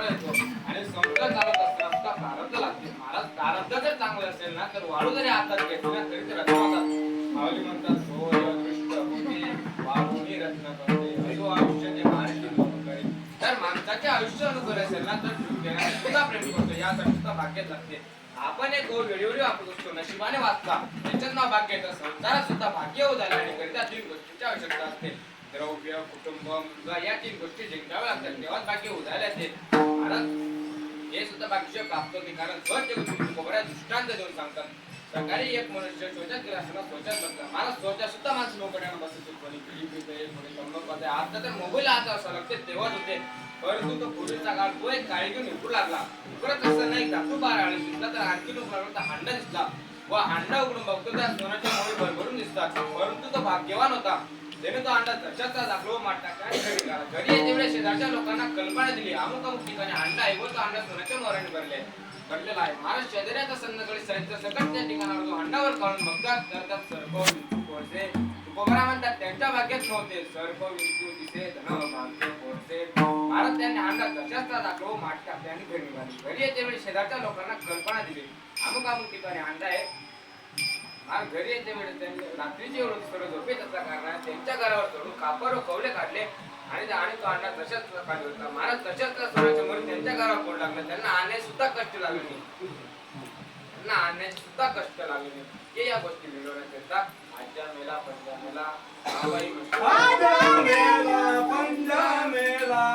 आणि समुद्र चालत असताना सुद्धा प्रारब्ध लागते महाराज प्रारब्ध जर चांगलं असेल ना तर वाळू जरी हातात घेतली ना तरी ते रत्न होतात माऊली म्हणतात हो, सोय दृष्ट भूमी वाळूनी रत्न करते. अयो आयुष्य जे मारली करे तर माणसाचे आयुष्य अनुकूल असेल ना तर जीव सुद्धा प्रेम करतो. यासाठी सुद्धा भाग्यच लागते आपण एक ओळ वेळोवेळी वापरत असतो नशिबाने वाचता त्याच्यात ना भाग्य येतं. संसारात सुद्धा भाग्य होऊ झाले आणि करिता तीन गोष्टींची आवश्यकता असते. द्रव्य कुटुंब मुलगा या तीन गोष्टी जिंकाव्या लागतात. तेव्हाच भाग्य उदायला येते. महाराज हे सुद्धा भाग्य प्राप्त होते कारण स्वर ते कोबऱ्या दृष्टांत देऊन सांगतात. सकाळी एक मनुष्य शोचात गेला असताना शोचात बसला मला शोचा सुद्धा माणसं लोकांना बसत कोणी पिढी पिते कोणी तंबाखू पाहते आता तर मोबाईल आता असं लागते तेव्हाच होते. परंतु तो पूर्वीचा काळ तो एक काळी घेऊन उकरू लागला. उकरत असताना एक धातू बार आळे दिसला तर आणखी उकळला तर हांडा दिसला. व हांडा उघडून बघतो त्या सोन्याच्या मोळी भरभरून दिसतात. परंतु तो भाग्यवान होता. त्याने तो अंडा तशाचा दाखलो माठ काय घरी घरी येते शेजारच्या लोकांना कल्पना दिली. अमुक अमुक ठिकाणी अंडा आहे व तो अंडा सोन्याच्या मोराने भरले भरलेला आहे. महाराज शेजाऱ्याचा संध्याकाळी साहित्य सकट त्या ठिकाणावर तो अंडावर काढून बघतात तर त्यात सर्प विंचू कोळसे उपकारा म्हणतात त्यांच्या भाग्यात नव्हते. सर्प विंचू दिसे धन भाग्य कोळसे महाराज त्यांनी अंडा तशाचा दाखलो माठ टाकले आणि घरी घरी येते वेळी शेजारच्या लोकांना कल्पना दिली. अमुक अमुक ठिकाणी अंडा आहे. हा घरी येते वेळेस त्यांनी रात्रीची वेळ होती सर्व झोपेत असल्या कारणाने त्यांच्या घरावर चढून कापड व कवले काढले आणि आणि तो अण्णा तशाच काढला होता. महाराज तशाच सूर्याच्या मुळे त्यांच्या घरावर पडू लागला. त्यांना आणण्यास सुद्धा कष्ट लागले नाही. त्यांना आणण्यास सुद्धा कष्ट लागले नाही. ते या गोष्टी मिळवण्याकरिता आजच्या मेला पंजा मेला पंजा मेला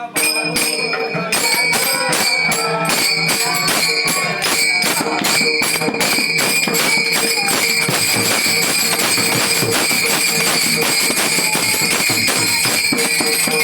Thank you.